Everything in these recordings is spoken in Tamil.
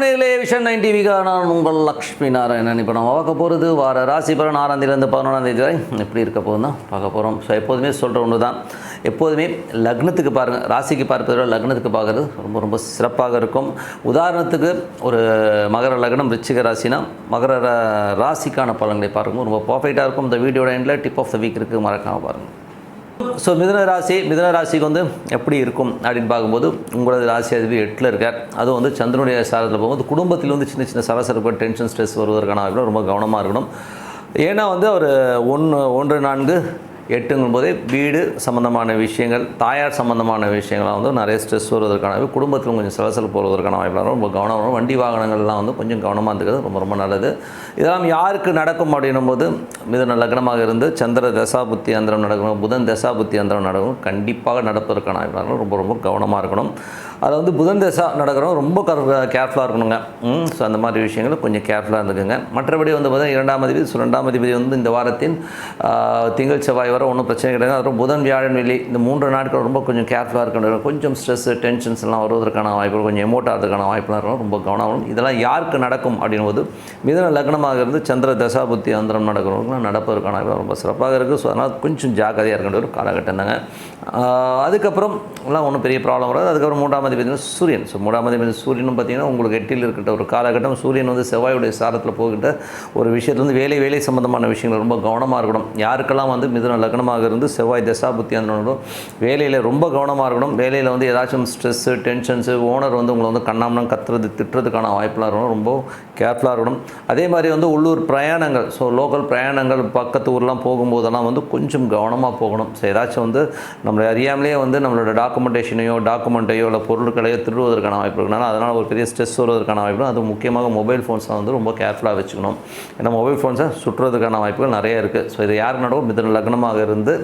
வணக்கம் நேரிலே விஷன் நைன் டிவிக்காக நான் உங்கள் லக்ஷ்மி நாராயணன். இப்போ நம்ம பார்க்க போகிறது வார ராசி பலன் ஆறாம் பதினொன்றாம் தேதி வரை. எப்படி இருக்க போகுது தான் பார்க்க போகிறோம் ஸோ எப்போதுமே சொல்கிற ஒன்று தான் எப்போதுமே லக்னத்துக்கு பாருங்கள் ராசிக்கு பார்ப்பதை விட லக்னத்துக்கு பார்க்குறது ரொம்ப ரொம்ப சிறப்பாக இருக்கும். உதாரணத்துக்கு ஒரு மகர லக்னம் ரிச்சிக ராசினா மகர ரா- ராசிக்கான பலன்களை பார்க்கும்போது ரொம்ப பர்ஃபெக்டாக இருக்கும். இந்த வீடியோட எண்டில் டிப் ஆஃப் த வீக் இருக்குது மறக்காமல் பாருங்கள் ஸோ மிதன ராசி மிதன ராசிக்கு வந்து எப்படி இருக்கும் அப்படின்னு பார்க்கும்போது உங்களது ராசி அதிபதி எட்டில் இருக்கார். அதுவும் வந்து சந்திரனுடைய சாரத்தில் போகும்போது குடும்பத்தில் வந்து சின்ன சின்ன சரசரப்பு டென்ஷன் ஸ்ட்ரெஸ் வருவதற்கான ரொம்ப கவனமாக இருக்கணும். ஏன்னா வந்து அவர் ஒன்று ஒன்று நான்கு எட்டுங்கும் போதே வீடு சம்மந்தமான விஷயங்கள் தாயார் சம்மந்தமான விஷயங்கள்லாம் வந்து நிறைய ஸ்ட்ரெஸ் வருவதற்கான குடும்பத்தில் கொஞ்சம் சலசல் போகிறதுக்கான வாய்ப்பு ரொம்ப கவனம் வரும். வண்டி வாகனங்கள்லாம் வந்து கொஞ்சம் கவனமாக இருந்துக்கிறது ரொம்ப ரொம்ப நல்லது. இதெல்லாம் யாருக்கு நடக்கும் அப்படின்னும் போது மிதன லக்னமாக இருந்து சந்திர தசாபுத்தி அந்தரம் நடக்கணும் புதன் தசாபுத்தி அந்தரம் நடக்கணும் கண்டிப்பாக நடப்பதற்கான வாய்ப்பு ரொம்ப ரொம்ப கவனமாக இருக்கணும். அதில் வந்து புதன் தசா நடக்கிறோம் ரொம்ப கேர்ஃபுல்லாக இருக்கணுங்க. ஸோ அந்த மாதிரி விஷயங்கள் கொஞ்சம் கேர்ஃபுல்லாக இருந்துக்குங்க. மற்றபடி வந்து பார்த்தீங்கன்னா இரண்டாம் அதிபதி ஸோ ரெண்டாம் அதிபதி வந்து இந்த வாரத்தின் திங்கள் செவ்வாய் வர ஒன்றும் பிரச்சனை கிடையாது. அப்புறம் புதன் வியாழன் வெள்ளி இந்த மூன்று நாட்கள் ரொம்ப கொஞ்சம் கேர்ஃபுல்லாக இருக்கணும். கொஞ்சம் ஸ்ட்ரெஸ் டென்ஷன்ஸ் எல்லாம் வருவதற்கான வாய்ப்புகள் கொஞ்சம் எமோட் ஆகிறதுக்கான வாய்ப்புலாம் இருக்கும் ரொம்ப கவனம் இதெல்லாம் யாருக்கு நடக்கும் அப்படின்போது போது மிதன லக்னமாக இருந்து சந்திர தசாபுத்தி அந்தரம் நடக்கிறவங்களுக்குலாம் நடப்பதற்கான வாய்ப்பு ரொம்ப சிறப்பாக இருக்குது ஸோ அதனால் கொஞ்சம் ஜாக்கிரதையாக இருக்கின்ற ஒரு காலகட்டம் தாங்க. அதுக்கப்புறம் எல்லாம் ஒன்றும் பெரிய ப்ராப்ளம் வராது. அதுக்கப்புறம் மூன்றாம் அதிபதி சூரியன். ஸோ மூன்றாம் அதிபதி சூரியனும் பார்த்தீங்கன்னா உங்களுக்கு எட்டில் இருக்கின்ற ஒரு காலகட்டம் சூரியன் வந்து செவ்வாயுடைய சாரத்தில் போகின்ற ஒரு விஷயத்துலேருந்து வேலை வேலை சம்பந்தமான விஷயங்கள் ரொம்ப கவனமாக இருக்கணும். யாருக்கெல்லாம் வந்து மிதுன லக்னமாக இருந்து செவ்வாய் தசாபுத்தி அந்த வேலையில் ரொம்ப கவனமாக இருக்கணும். வேலையில் வந்து ஏதாச்சும் ஸ்ட்ரெஸ்ஸு டென்ஷன்ஸு ஓனர் வந்து உங்களை வந்து கண்ணாமணம் கத்துறது திட்டுறதுக்கான வாய்ப்பெலாம் இருக்கணும். ரொம்ப கேர்ஃபுல்லாக இருக்கணும். அதே மாதிரி வந்து உள்ளூர் பிரயாணங்கள் ஸோ லோக்கல் பிரயாணங்கள் பக்கத்து ஊர்லாம் போகும்போதெல்லாம் வந்து கொஞ்சம் கவனமாக போகணும். ஸோ ஏதாச்சும் வந்து நம்மளை அறியாமலே வந்து நம்மளோட டாக்குமெண்டேஷனையோ டாக்குமெண்ட்டையோ இல்லை பொருட்களை திருடுவதற்கான வாய்ப்பு இருக்கனால அதனால் ஒரு பெரிய ஸ்ட்ரெஸ் வருவதற்கான வாய்ப்பு அது முக்கியமாக மொபைல் ஃபோன்ஸை வந்து ரொம்ப கேர்ஃபுல்லாக வச்சுக்கணும். ஏன்னா மொபைல் ஃபோன்ஸை சுற்றுறதுக்கான வாய்ப்புகள் நிறைய இருக்குது ஸோ இது யார் நடவும் மிதன லக்னமாக இருந்து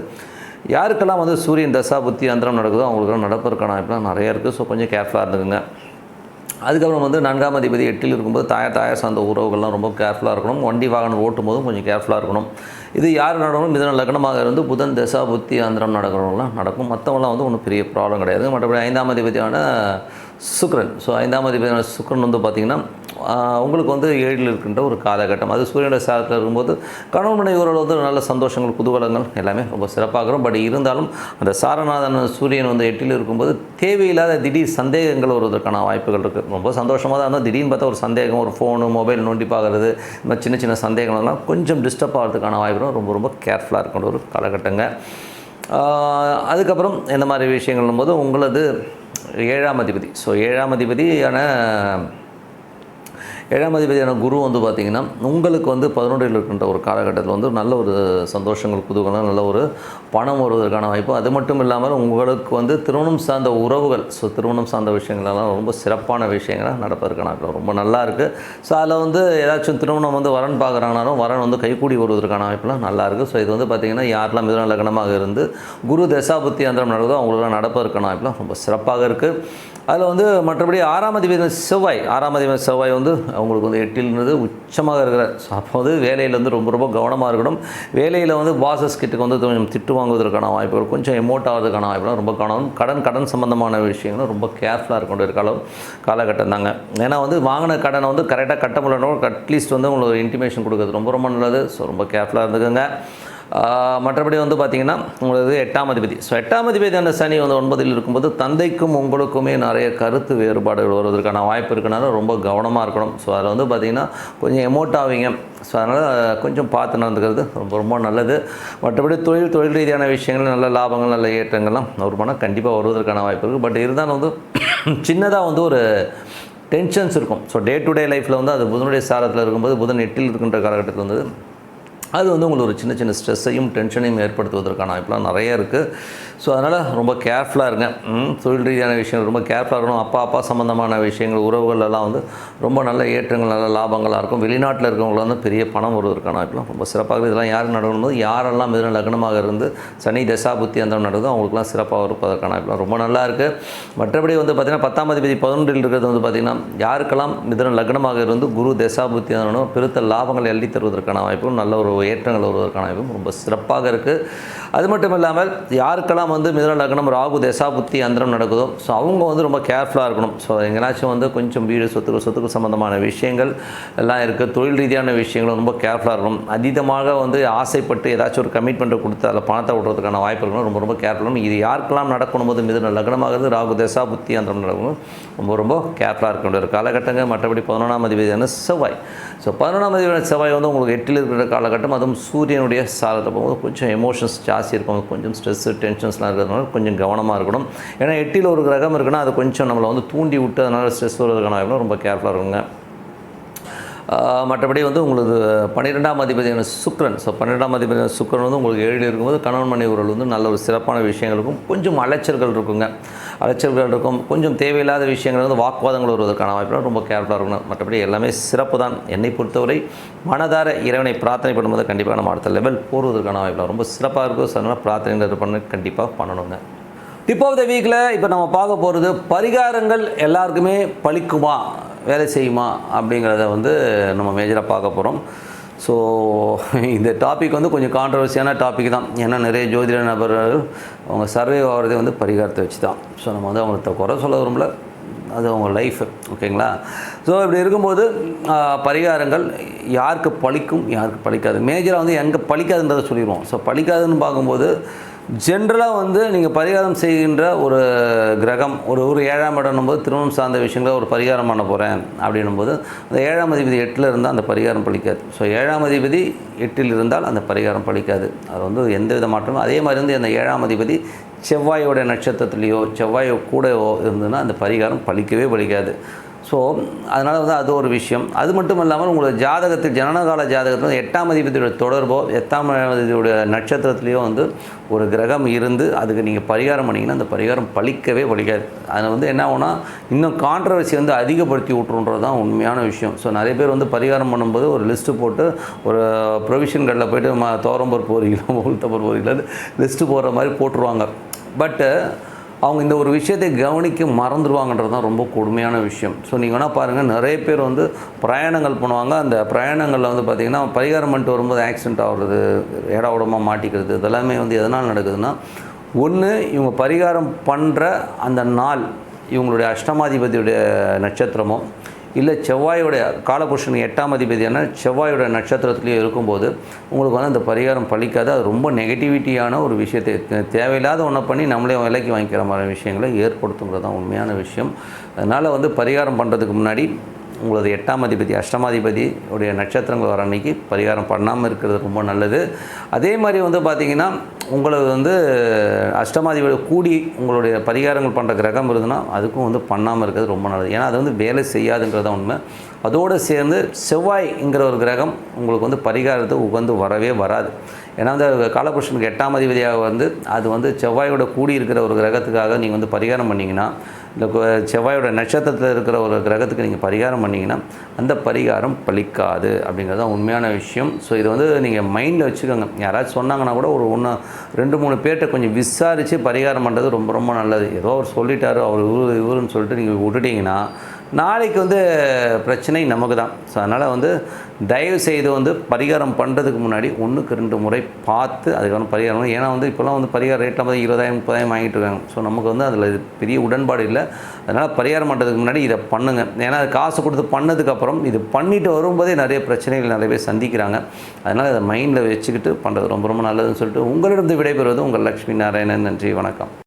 யாருக்கெல்லாம் வந்து சூரியன் தசா புத்தி அந்தரம் நடக்குதோ அவங்களுக்கெல்லாம் நடப்பதற்கான வாய்ப்புலாம் நிறைய இருக்குது ஸோ கொஞ்சம் கேர்ஃபுல்லாக இருந்துக்குங்க. அதுக்கப்புறம் வந்து நான்காம் அதிபதி எட்டில் இருக்கும்போது தாயார் தாயார் சார்ந்த உறவுகள்லாம் ரொம்ப கேர்ஃபுல்லாக இருக்கணும். வண்டி வாகனம் ஓட்டும் போதும் கொஞ்சம் கேர்ஃபுல்லாக இருக்கணும். இது யார் நடக்கணும்? மிதன லக்னமாக இருந்து புதன் தசா புத்தி ஆந்திரம் நடக்கிறவங்களாம் நடக்கும். மற்றவங்களாம் வந்து ஒன்றும் பெரிய ப்ராப்ளம் கிடையாது. மற்றபடி ஐந்தாம் அதிபதியான சுக்ரன் ஸோ ஐந்தாம் அதிபதியான சுக்ரன் வந்து பார்த்திங்கன்னா உங்களுக்கு வந்து ஏழில் இருக்கின்ற ஒரு காலகட்டம். அது சூரியனுடைய சாதத்தில் இருக்கும்போது கணவன் மனைவி உறவுல வந்து நல்ல சந்தோஷங்கள் குதூகலங்கள் எல்லாமே ரொம்ப சிறப்பாக இருக்கும் பட் இருந்தாலும் அந்த சாரநாதன் சூரியன் வந்து எட்டில் இருக்கும்போது தேவையில்லாத திடீர் சந்தேகங்கள் வருவதற்கான வாய்ப்புகள் இருக்குது ரொம்ப சந்தோஷமாக தான் இருந்தால் திடீர்னு பார்த்தா ஒரு சந்தேகம் ஒரு ஃபோனு மொபைல் நோண்டி பார்க்குறது இந்த மாதிரி சின்ன சின்ன சந்தேகங்கள்லாம் கொஞ்சம் டிஸ்டர்ப் ஆகிறதுக்கான வாய்ப்புகள் ரொம்ப ரொம்ப கேர்ஃபுல்லாக இருக்கின்ற ஒரு காலகட்டங்க. அதுக்கப்புறம் இந்த மாதிரி விஷயங்கள்னும் போது உங்களது ஏழாம் அதிபதி. ஸோ ஏழாம் அதிபதியான ஏழாம் அதிபதியான குரு வந்து பார்த்திங்கன்னா உங்களுக்கு வந்து பதினொன்றில் இருக்கின்ற ஒரு காலகட்டத்தில் வந்து நல்ல ஒரு சந்தோஷங்கள் குதூகலம் நல்ல ஒரு பணம் வருவதற்கான வாய்ப்பு. அது மட்டும் இல்லாமல் உங்களுக்கு வந்து திருமணம் சார்ந்த உறவுகள் ஸோ திருமணம் சார்ந்த விஷயங்கள்லாம் ரொம்ப சிறப்பான விஷயங்களாக நடப்பதற்கான வாய்ப்பு. ரொம்ப நல்லா இருக்குது ஸோ அதில் வந்து ஏதாச்சும் திருமணம் வந்து வரன் பார்க்குறாங்கனாலும் வரன் வந்து கைகூடி வருவதற்கான வாய்ப்புலாம் நல்லா இருக்குது ஸோ இது வந்து பார்த்திங்கன்னா யாரெல்லாம் மிதன லக்னமாக இருந்து குரு தசாபுத்தி அந்தரம் நடக்குதோ அவங்களுக்குலாம் நடப்பதற்கான வாய்ப்புலாம் ரொம்ப சிறப்பாக இருக்குது அதில் வந்து மற்றபடி ஆறாம் அதிபதி செவ்வாய். ஆறாம் அதிபதி செவ்வாய் வந்து அவங்களுக்கு வந்து எட்டிலிருந்து உச்சமாக இருக்கிற அப்போது அப்போ வந்து வேலையில் வந்து ரொம்ப ரொம்ப கவனமாக இருக்கணும். வேலையில் வந்து பாசஸ் கிட்டக்கு வந்து கொஞ்சம் திட்டு வாங்குவதற்கான வாய்ப்புகள் கொஞ்சம் எமோட் ஆகிறதுக்கான வாய்ப்புகள் ரொம்ப கவனம். கடன் கடன் சம்பந்தமான விஷயங்களும் ரொம்ப கேர்ஃபுல்லாக இருக்கணும் வேண்டிய காலம் காலகட்டம் தாங்க. ஏன்னா வந்து வாங்கின கடனை வந்து கரெக்டாக கட்ட முடியணும் அட்லீஸ்ட் வந்து உங்களுக்கு இன்டிமேஷன் கொடுக்குறது ரொம்ப ரொம்ப நல்லது. ஸோ ரொம்ப கேர்ஃபுல்லாக இருந்துக்கோங்க. மற்றபடி வந்து பார்த்திங்கன்னா உங்களுக்கு எட்டாம் அதிபதி. ஸோ எட்டாம் அதிபதி அந்த சனி வந்து ஒன்பதில் இருக்கும்போது தந்தைக்கும் உங்களுக்குமே நிறைய கருத்து வேறுபாடுகள் வருவதற்கான வாய்ப்பு இருக்கனால ரொம்ப கவனமாக இருக்கணும். ஸோ அதில் வந்து பார்த்திங்கன்னா கொஞ்சம் எமோட் ஆவீங்க. ஸோ அதனால் கொஞ்சம் பார்த்து நடந்துக்கிறது ரொம்ப ரொம்ப நல்லது. மற்றபடி தொழில் தொழில் ரீதியான விஷயங்கள் நல்ல லாபங்கள் நல்ல ஏற்றங்கள்லாம் ஒரு பணம் கண்டிப்பாக வருவதற்கான வாய்ப்பு இருக்குது பட் இருந்தாலும் வந்து சின்னதாக வந்து ஒரு டென்ஷன்ஸ் இருக்கும். ஸோ டே டு டே லைஃப்பில் வந்து அது புதனுடைய சாரத்தில் இருக்கும்போது புதன் எட்டில் இருக்கின்ற காலகட்டத்தில் வந்து அது வந்து உங்களுக்கு ஒரு சின்ன சின்ன ஸ்ட்ரெஸ்ஸையும் டென்ஷனையும் ஏற்படுத்துவதற்கான வாய்ப்புலாம் நிறைய இருக்குது ஸோ அதனால் ரொம்ப கேர்ஃபுல்லாக இருங்க. தொழில் ரீதியான விஷயங்கள் ரொம்ப கேர்ஃபுல்லாக இருக்கணும். அப்பா அப்பா சம்மந்தமான விஷயங்கள் உறவுகளெல்லாம் வந்து ரொம்ப நல்ல ஏற்றங்கள் நல்ல லாபங்களாக இருக்கும். வெளிநாட்டில் இருக்கவங்களுக்கு வந்து பெரிய பணம் வருவதற்கான வாய்ப்புலாம் ரொம்ப சிறப்பாக இதெல்லாம் யார் நடக்கணும்? போது யாரெல்லாம் மிதன லக்னமாக இருந்து சனி தசாபுத்தி அந்த நடக்குதோ அவங்களுக்குலாம் சிறப்பாக இருப்பதற்கான வாய்ப்புலாம் ரொம்ப நல்லா இருக்குது மற்றபடி வந்து பார்த்திங்கன்னா பத்தாம் அதிபதி பதினொன்றில் இருக்கிறது வந்து பார்த்திங்கன்னா யாருக்கெல்லாம் மிதன லக்னமாக இருந்து குரு தசாபுத்தி அந்த பெருத்த லாபங்களை எழுதி தருவதற்கான வாய்ப்பும் நல்ல ஒரு ஏற்றங்கள் வருவதற்கான வாய்ப்பும் ரொம்ப சிறப்பாக இருக்குது அது மட்டும் இல்லாமல் யாருக்கெல்லாம் வந்து மிதன லக்னம் ராகு தசா புத்தி அந்தரம் நடக்குதோ ஸோ அவங்க வந்து ரொம்ப கேர்ஃபுல்லாக இருக்கணும். ஸோ எங்கேனாச்சும் வந்து கொஞ்சம் வீடு சொத்துக்கு சொத்துக்கு சம்மந்தமான விஷயங்கள் எல்லாம் இருக்குது தொழில் ரீதியான விஷயங்களும் ரொம்ப கேர்ஃபுல்லாக இருக்கணும். அதீதமாக வந்து ஆசைப்பட்டு ஏதாச்சும் ஒரு கமிட்மெண்ட்டை கொடுத்து அதில் பணத்தை விடுறதுக்கான வாய்ப்பு இருக்கணும் ரொம்ப ரொம்ப கேர்ஃபுல்லாக இது யாருக்கெல்லாம் நடக்கணும்? போது மிதன லக்னமாகிறது ராகு தசா புத்தி அந்தரம் நடக்கணும் ரொம்ப ரொம்ப கேர்ஃபுல்லாக இருக்க வேண்டிய ஒரு காலகட்டங்கள் மற்றபடி பதினொன்றாம் அதிபதியான செவ்வாய். ஸோ பதினொன்றாம் அதிபதியான செவ்வாய் வந்து உங்களுக்கு எட்டில் இருக்கிற காலகட்டம். அதுவும் சூரியனுடைய சாரத்தை போகும்போது கொஞ்சம் எமோஷன்ஸ் ஜாஸ்தி இருக்கும். கொஞ்சம் ஸ்ட்ரெஸ்ஸு டென்ஷன்ஸ்லாம் இருக்கிறதுனால கொஞ்சம் கவனமாக இருக்கணும். ஏன்னா எட்டியில் ஒரு கிரகம் இருக்குன்னா அது கொஞ்சம் நம்மளை வந்து தூண்டி விட்டு அதனால் ஸ்ட்ரெஸ் வருவதற்கான ரொம்ப கேர்ஃபுல்லாக இருக்குங்க. மற்றபடி வந்து உங்களுக்கு பன்னிரெண்டாம் அதிபதியான சுக்ரன். ஸோ பன்னிரெண்டாம் அதிபதியான சுக்ரன் வந்து உங்களுக்கு ஏழில் இருக்கும்போது கணவன் மனை உறவு வந்து நல்ல ஒரு சிறப்பான விஷயங்கள் இருக்கும். கொஞ்சம் அலைச்சல்கள் இருக்குங்க. அலைச்சல்கள் இருக்கும். கொஞ்சம் தேவையில்லாத விஷயங்கள் வந்து வாக்குவாதங்கள் வருவதற்கான வாய்ப்பு ரொம்ப கேர்ஃபுல்லாக இருக்கணும். மற்றபடி எல்லாமே சிறப்பு தான். என்னை பொறுத்தவரை மனதார இறைவனை பிரார்த்தனை பண்ணும்போது கண்டிப்பாக நம்ம அடுத்த லெவல் போடுவதற்கான வாய்ப்பு ரொம்ப சிறப்பாக இருக்கும். ஸோ அதனால் பிரார்த்தனை பண்ண கண்டிப்பாக பண்ணணுங்க. டிப் ஆஃப் த வீக்கில் இப்போ நம்ம பார்க்க போகிறது பரிகாரங்கள் எல்லாருக்குமே பழிக்குமா? வேலை செய்யுமா அப்படிங்கிறத வந்து நம்ம மேஜராக பார்க்க போகிறோம் ஸோ இந்த டாபிக் வந்து கொஞ்சம் கான்ட்ரவர்சியான டாபிக் தான். ஏன்னா நிறைய ஜோதிட நபர்கள் அவங்க சர்வே ஆகிறதே வந்து பரிகாரத்தை வச்சு தான் ஸோ நம்ம வந்து அவங்கள்ட்ட குறை சொல்ல விரும்பல. அது அவங்க லைஃப் ஓகேங்களா ஸோ இப்படி இருக்கும்போது பரிகாரங்கள் யாருக்கு பழிக்கும் யாருக்கு பலிக்காது மேஜராக வந்து எங்கே பலிக்காதுன்றதை சொல்லிடுவோம். ஸோ பழிக்காதுன்னு பார்க்கும்போது ஜென்ரலாக வந்து நீங்கள் பரிகாரம் செய்கின்ற ஒரு கிரகம் ஒரு ஒரு ஏழாம் இடம்னும் போது திருமணம் சார்ந்த விஷயங்கள ஒரு பரிகாரம் பண்ண போகிறேன் அப்படின்னும் போது அந்த ஏழாம் அதிபதி எட்டில் இருந்தால் அந்த பரிகாரம் பலிக்காது ஸோ ஏழாம் அதிபதி எட்டில் இருந்தால் அந்த பரிகாரம் பலிக்காது அது வந்து எந்த வித மாற்றமும் அதே மாதிரி வந்து அந்த ஏழாம் அதிபதி செவ்வாயோட நட்சத்திரத்துலேயோ செவ்வாயோ கூடவோ இருந்ததுன்னா அந்த பரிகாரம் பலிக்கவே பலிக்காது ஸோ அதனால் வந்து அது ஒரு விஷயம். அது மட்டும் இல்லாமல் உங்களோட ஜாதகத்தில் ஜனனகால ஜாதகத்தில் வந்து எட்டாம் அதிபதியோட தொடர்போ எட்டாம் அதிபதியோட நட்சத்திரத்துலேயோ வந்து ஒரு கிரகம் இருந்து அதுக்கு நீங்கள் பரிகாரம் பண்ணிங்கன்னா அந்த பரிகாரம் பழிக்கவே பழிக்காது. அதில் வந்து என்ன ஆகும்னா இன்னும் கான்ட்ரவர்சி வந்து அதிகப்படுத்தி விட்ருன்றது தான் உண்மையான விஷயம். ஸோ நிறைய பேர் வந்து பரிகாரம் பண்ணும்போது ஒரு லிஸ்ட்டு போட்டு ஒரு ப்ரொவிஷன் கடையில் போயிட்டு ம தோரம்பூர் ஒரு உளுத்தப்பூர் உளுத்தப்பருப்பு லிஸ்ட்டு போடுற மாதிரி போட்டுருவாங்க. பட்டு அவங்க இந்த ஒரு விஷயத்தை கவனிக்க மறந்துடுவாங்கன்றது தான் ரொம்ப கொடுமையான விஷயம். ஸோ நீங்கள் வேணால் பாருங்கள் நிறைய பேர் வந்து பிரயாணங்கள் பண்ணுவாங்க. அந்த பிரயாணங்களில் வந்து பார்த்திங்கன்னா பரிகாரம் பண்ணிட்டு வரும்போது ஆக்சிடென்ட் ஆகிறது இட உடம்பாக மாட்டிக்கிறது இதெல்லாமே வந்து எதனால் நடக்குதுன்னா ஒன்று இவங்க பரிகாரம் பண்ணுற அந்த நாள் இவங்களுடைய அஷ்டமாதிபதியுடைய நட்சத்திரமோ இல்லை செவ்வாயோட காலபுருஷன் எட்டாம் அதிபதியான செவ்வாயோட நட்சத்திரத்துலேயே இருக்கும்போது உங்களுக்கு வந்து அந்த பரிகாரம் பழிக்காது. அது ரொம்ப நெகட்டிவிட்டியான ஒரு விஷயத்தை தேவையில்லாத ஒன்றை பண்ணி நம்மளே விலைக்கு வாங்கிக்கிற மாதிரி விஷயங்களை ஏற்படுத்துங்கிறது தான் உண்மையான விஷயம். அதனால் வந்து பரிகாரம் பண்ணுறதுக்கு முன்னாடி உங்களது எட்டாம் அதிபதி அஷ்டமாதிபதி உடைய நட்சத்திரங்கள் வர அன்னைக்கு பரிகாரம் பண்ணாமல் இருக்கிறது ரொம்ப நல்லது. அதே மாதிரி வந்து பார்த்திங்கன்னா உங்களுக்கு வந்து அஷ்டமாதிபதி கூடி உங்களுடைய பரிகாரங்கள் பண்ணுற கிரகம் இருந்ததுன்னா அதுக்கும் வந்து பண்ணாமல் இருக்கிறது ரொம்ப நல்லது. ஏன்னா அது வந்து வேலை செய்யாதுங்கிறது தான் உண்மை. அதோடு சேர்ந்து செவ்வாய்ங்கிற ஒரு கிரகம் உங்களுக்கு வந்து பரிகாரத்தை உகந்து வரவே வராது. ஏன்னா வந்து காலபுருஷனுக்கு எட்டாம் அதிபதியாக வந்து அது வந்து செவ்வாயோட கூடி இருக்கிற ஒரு கிரகத்துக்காக நீங்கள் வந்து பரிகாரம் பண்ணிங்கன்னா இந்த செவ்வாயோட நட்சத்திரத்தில் இருக்கிற ஒரு கிரகத்துக்கு நீங்கள் பரிகாரம் பண்ணிங்கன்னா அந்த பரிகாரம் பலிக்காது அப்படிங்கிறது தான் உண்மையான விஷயம். ஸோ இது வந்து நீங்கள் மைண்டில் வச்சுக்கோங்க. யாராச்சும் சொன்னாங்கன்னா கூட ஒரு ஒன்று ரெண்டு மூணு பேர்கிட்ட கொஞ்சம் விசாரித்து பரிகாரம் பண்ணுறது ரொம்ப ரொம்ப நல்லது. ஏதோ அவர் சொல்லிட்டாரு அவர் இவரு இவருன்னு சொல்லிட்டு நீங்கள் விட்டுட்டிங்கன்னா நாளைக்கு வந்து பிரச்சனை நமக்கு தான் ஸோ அதனால் வந்து தயவு செய்து வந்து பரிகாரம் பண்ணுறதுக்கு முன்னாடி ஒன்றுக்கு ரெண்டு முறை பார்த்து அதுக்கான பரிகாரம் ஏன்னா வந்து இப்போலாம் வந்து பரிகார ரேட்டில் வந்து இருபதாயிரம் முப்பதாயிரம் வாங்கிட்டு இருக்காங்க. ஸோ நமக்கு வந்து அதில் பெரிய உடன்பாடு இல்லை. அதனால் பரிகாரம் பண்ணுறதுக்கு முன்னாடி இதை பண்ணுங்கள் ஏன்னா அது காசு கொடுத்து பண்ணதுக்கப்புறம் இது பண்ணிட்டு வரும்போதே நிறைய பிரச்சனைகள் நிறைய பேர் சந்திக்கிறாங்க. அதனால் அதை மைண்டில் வச்சுக்கிட்டு பண்ணுறது ரொம்ப ரொம்ப நல்லதுன்னு சொல்லிட்டு உங்களிடம் விடைபெறுவது உங்கள் லக்ஷ்மி நாராயணன். நன்றி வணக்கம்.